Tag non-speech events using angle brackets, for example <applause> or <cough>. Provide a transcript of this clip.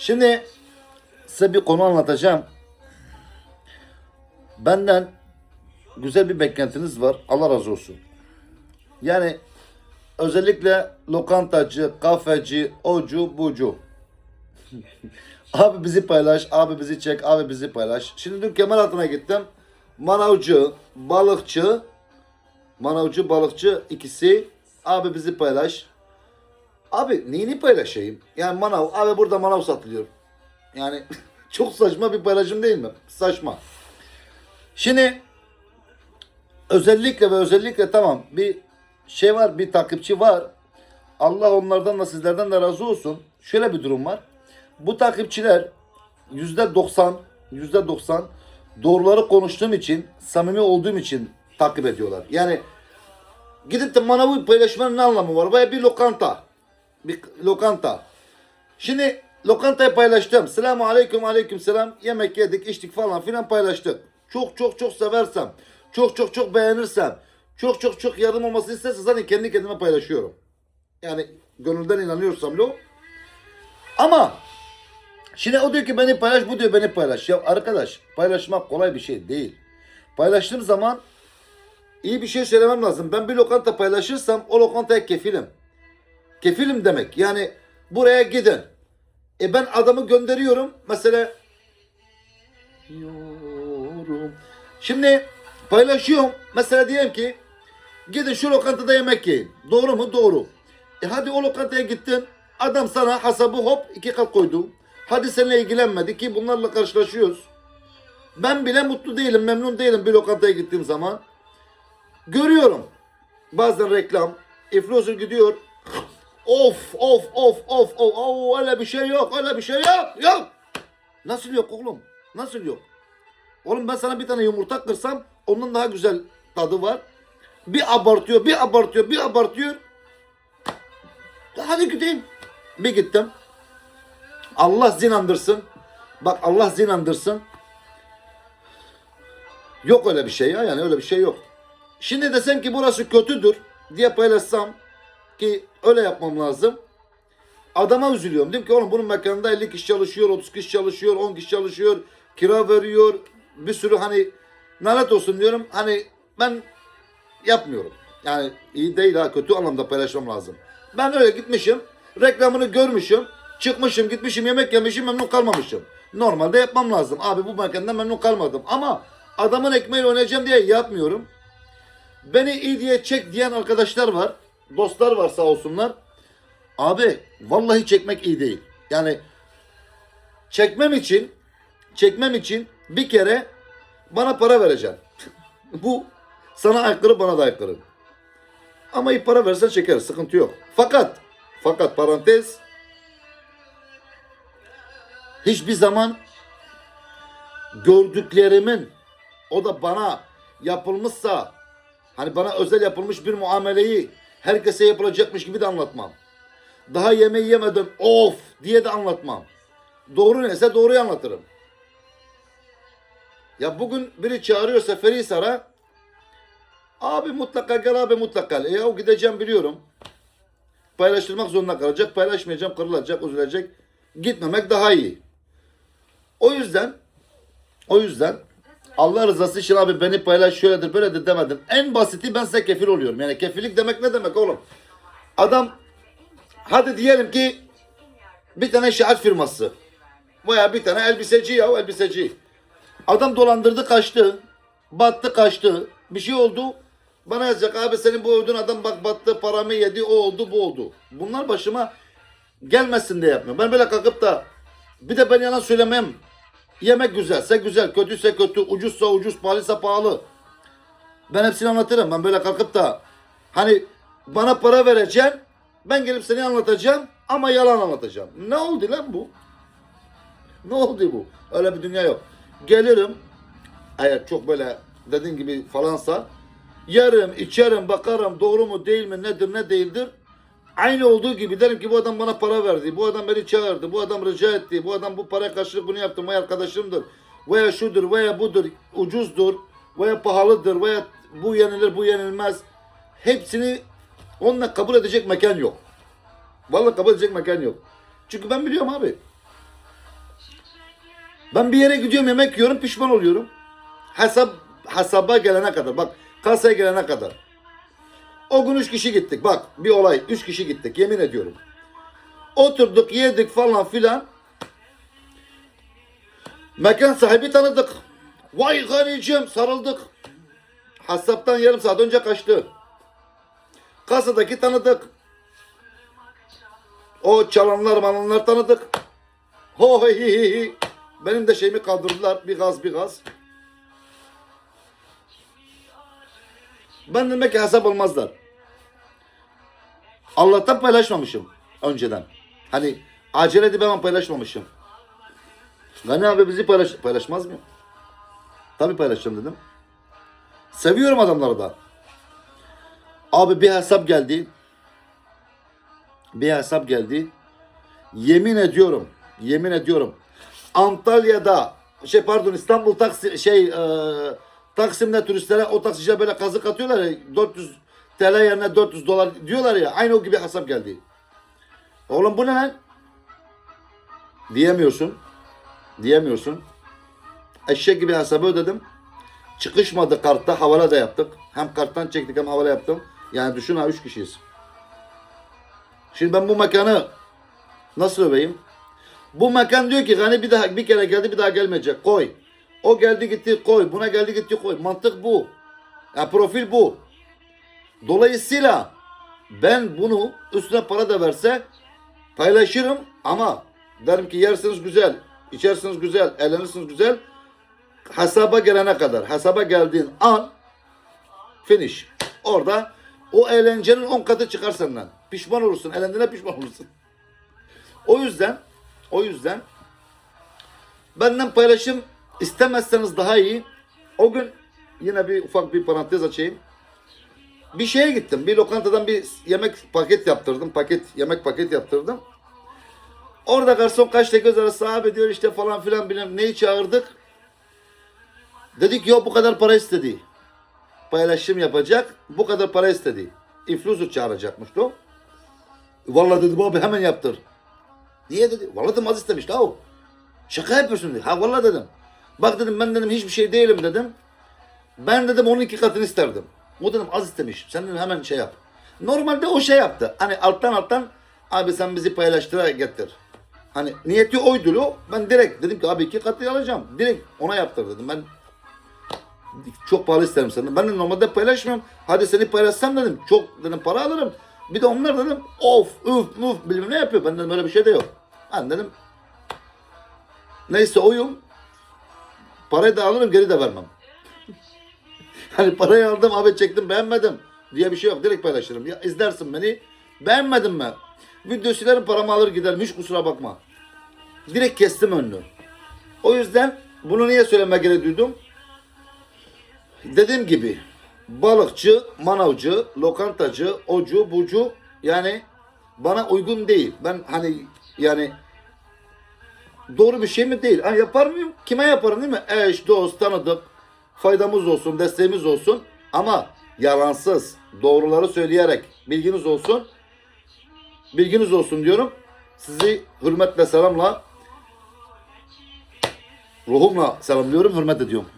Şimdi size bir konu anlatacağım. Benden güzel bir beklentiniz var. Allah razı olsun. Yani özellikle lokantacı, kafeci, ocu, bucu. <laughs> abi bizi paylaş, abi bizi çek, abi bizi paylaş. Şimdi dün kemer altına gittim. Manavcı, balıkçı, manavcı, balıkçı ikisi. Abi bizi paylaş. Abi neyini paylaşayım? Yani manav, abi burada manav satılıyor. Yani <laughs> çok saçma bir paylaşım değil mi? Saçma. Şimdi özellikle ve özellikle tamam bir şey var, bir takipçi var. Allah onlardan da sizlerden de razı olsun. Şöyle bir durum var. Bu takipçiler yüzde doksan, yüzde doksan doğruları konuştuğum için, samimi olduğum için takip ediyorlar. Yani gidip de manavı paylaşmanın ne anlamı var? Baya bir lokanta. Bir lokanta. Şimdi lokantayı paylaştım. Selamun aleyküm aleyküm selam. Yemek yedik içtik falan filan paylaştık. Çok çok çok seversem, çok çok çok beğenirsem, çok çok çok yardım olmasını isterse zaten kendi kendime paylaşıyorum. Yani gönülden inanıyorsam lo. Ama şimdi o diyor ki beni paylaş, bu diyor beni paylaş. Ya arkadaş paylaşmak kolay bir şey değil. Paylaştığım zaman iyi bir şey söylemem lazım. Ben bir lokanta paylaşırsam o lokantaya kefilim. Kefilim demek. Yani buraya gidin. E ben adamı gönderiyorum. Mesela yorum. Şimdi paylaşıyorum. Mesela diyelim ki gidin şu lokantada yemek yiyin. Doğru mu? Doğru. E hadi o lokantaya gittin. Adam sana hasabı hop iki kat koydu. Hadi seninle ilgilenmedi ki bunlarla karşılaşıyoruz. Ben bile mutlu değilim, memnun değilim bir lokantaya gittiğim zaman. Görüyorum. Bazen reklam. Influencer gidiyor. Of of of of of. Oh, öyle bir şey yok. Öyle bir şey yok. Yok. Nasıl yok oğlum? Nasıl yok? Oğlum ben sana bir tane yumurta kırsam onun daha güzel tadı var. Bir abartıyor, bir abartıyor, bir abartıyor. Hadi gideyim. Bir gittim. Allah zinandırsın. Bak Allah zinandırsın. Yok öyle bir şey ya yani öyle bir şey yok. Şimdi desem ki burası kötüdür diye paylaşsam ki öyle yapmam lazım. Adama üzülüyorum. Diyorum ki oğlum bunun mekanında 50 kişi çalışıyor, 30 kişi çalışıyor, 10 kişi çalışıyor, kira veriyor. Bir sürü hani lanet olsun diyorum. Hani ben yapmıyorum. Yani iyi değil ha kötü anlamda paylaşmam lazım. Ben öyle gitmişim, reklamını görmüşüm, çıkmışım, gitmişim, yemek yemişim, memnun kalmamışım. Normalde yapmam lazım. Abi bu mekanda memnun kalmadım. Ama adamın ekmeğiyle oynayacağım diye yapmıyorum. Beni iyi diye çek diyen arkadaşlar var. Dostlar var sağ olsunlar. Abi vallahi çekmek iyi değil. Yani çekmem için çekmem için bir kere bana para vereceksin. <laughs> Bu sana aykırı bana da aykırı. Ama iyi para versen çekeriz sıkıntı yok. Fakat fakat parantez hiçbir zaman gördüklerimin o da bana yapılmışsa hani bana özel yapılmış bir muameleyi herkese yapılacakmış gibi de anlatmam. Daha yemeği yemedim of diye de anlatmam. Doğru neyse doğruyu anlatırım. Ya bugün biri çağırıyor Seferihisar'a abi mutlaka gel abi mutlaka gel. E o gideceğim biliyorum. Paylaştırmak zorunda kalacak. Paylaşmayacağım kırılacak üzülecek. Gitmemek daha iyi. O yüzden o yüzden Allah rızası için abi beni paylaş şöyledir böyledir demedim. En basiti ben size kefil oluyorum. Yani kefillik demek ne demek oğlum? Adam hadi diyelim ki bir tane şahat firması veya bir tane elbiseci ya elbiseci. Adam dolandırdı kaçtı. Battı kaçtı. Bir şey oldu. Bana yazacak abi senin bu öldüğün adam bak battı paramı yedi o oldu bu oldu. Bunlar başıma gelmesin diye yapmıyorum. Ben böyle kalkıp da bir de ben yalan söylemem. Yemek güzelse güzel, kötüyse kötü, ucuzsa ucuz, pahalıysa pahalı. Ben hepsini anlatırım. Ben böyle kalkıp da hani bana para vereceksin, ben gelip seni anlatacağım ama yalan anlatacağım. Ne oldu lan bu? Ne oldu bu? Öyle bir dünya yok. Gelirim, eğer çok böyle dediğin gibi falansa, yerim, içerim, bakarım doğru mu değil mi, nedir ne değildir. Aynı olduğu gibi derim ki bu adam bana para verdi, bu adam beni çağırdı, bu adam rica etti, bu adam bu paraya karşılık bunu yaptı, vay arkadaşımdır, veya şudur, veya budur, ucuzdur, veya pahalıdır, veya bu yenilir, bu yenilmez. Hepsini onunla kabul edecek mekan yok. Vallahi kabul edecek mekan yok. Çünkü ben biliyorum abi. Ben bir yere gidiyorum yemek yiyorum pişman oluyorum. Hesap hesaba gelene kadar bak kasaya gelene kadar. O gün üç kişi gittik bak bir olay üç kişi gittik yemin ediyorum. Oturduk yedik falan filan. Mekan sahibi tanıdık. Vay garicim sarıldık. Hesaptan yarım saat önce kaçtı. Kasadaki tanıdık. O çalanlar mananlar tanıdık. Ho hi hi hi. Benim de şeyimi kaldırdılar. Bir gaz bir gaz. Ben demek ki hesap olmazlar. Allah'tan paylaşmamışım önceden. Hani acele edip hemen paylaşmamışım. Gani abi bizi paylaş paylaşmaz mı? Tabii paylaşacağım dedim. Seviyorum adamları da. Abi bir hesap geldi. Bir hesap geldi. Yemin ediyorum. Yemin ediyorum. Antalya'da şey pardon İstanbul taksi şey e, Taksim'de turistlere o taksiciler böyle kazık atıyorlar ya 400 TL yerine 400 dolar diyorlar ya aynı o gibi hesap geldi. Oğlum bu ne lan? Diyemiyorsun. Diyemiyorsun. Eşek gibi hesabı ödedim. Çıkışmadı kartta havala da yaptık. Hem karttan çektik hem havala yaptım. Yani düşün ha 3 kişiyiz. Şimdi ben bu mekanı nasıl öveyim? Bu mekan diyor ki hani bir daha bir kere geldi bir daha gelmeyecek. Koy. O geldi gitti koy. Buna geldi gitti koy. Mantık bu. Ya profil bu. Dolayısıyla ben bunu üstüne para da verse paylaşırım ama derim ki yersiniz güzel, içersiniz güzel, eğlenirsiniz güzel. Hesaba gelene kadar, hesaba geldiğin an finish. Orada o eğlencenin 10 katı çıkar senden. Pişman olursun, eğlendiğine pişman olursun. O yüzden, o yüzden benden paylaşım istemezseniz daha iyi. O gün yine bir ufak bir parantez açayım. Bir şeye gittim. Bir lokantadan bir yemek paket yaptırdım. Paket, yemek paket yaptırdım. Orada garson kaçta göz arası abi diyor işte falan filan bilmem neyi çağırdık. Dedik yok bu kadar para istedi. Paylaşım yapacak. Bu kadar para istedi. Influencer çağıracakmış o. Vallahi dedim abi hemen yaptır. Niye dedi? Vallahi dedim az istemiş ha o. Şaka yapıyorsun dedi. Ha vallahi dedim. Bak dedim ben dedim hiçbir şey değilim dedim. Ben dedim onun iki katını isterdim. O az istemiş. Sen dedim hemen şey yap. Normalde o şey yaptı. Hani alttan alttan abi sen bizi paylaştıra getir. Hani niyeti oydu o. Ben direkt dedim ki abi iki katı alacağım. Direkt ona yaptır dedim. Ben çok pahalı isterim senden. Ben de normalde paylaşmıyorum. Hadi seni paylaşsam dedim. Çok dedim para alırım. Bir de onlar dedim of üf muf bilmem ne yapıyor. Ben dedim öyle bir şey de yok. Ben dedim neyse oyum. Parayı da alırım geri de vermem. Hani parayı aldım abi çektim beğenmedim diye bir şey yok. Direkt paylaşırım. Ya izlersin beni. Beğenmedim mi? Video silerim paramı alır giderim. Hiç kusura bakma. Direkt kestim önünü. O yüzden bunu niye söyleme gereği duydum? Dediğim gibi balıkçı, manavcı, lokantacı, ocu, bucu yani bana uygun değil. Ben hani yani doğru bir şey mi değil. Ha, yapar mıyım? Kime yaparım değil mi? Eş, dost, tanıdık. Faydamız olsun, desteğimiz olsun. Ama yalansız, doğruları söyleyerek bilginiz olsun. Bilginiz olsun diyorum. Sizi hürmetle, selamla, ruhumla selamlıyorum, hürmet ediyorum.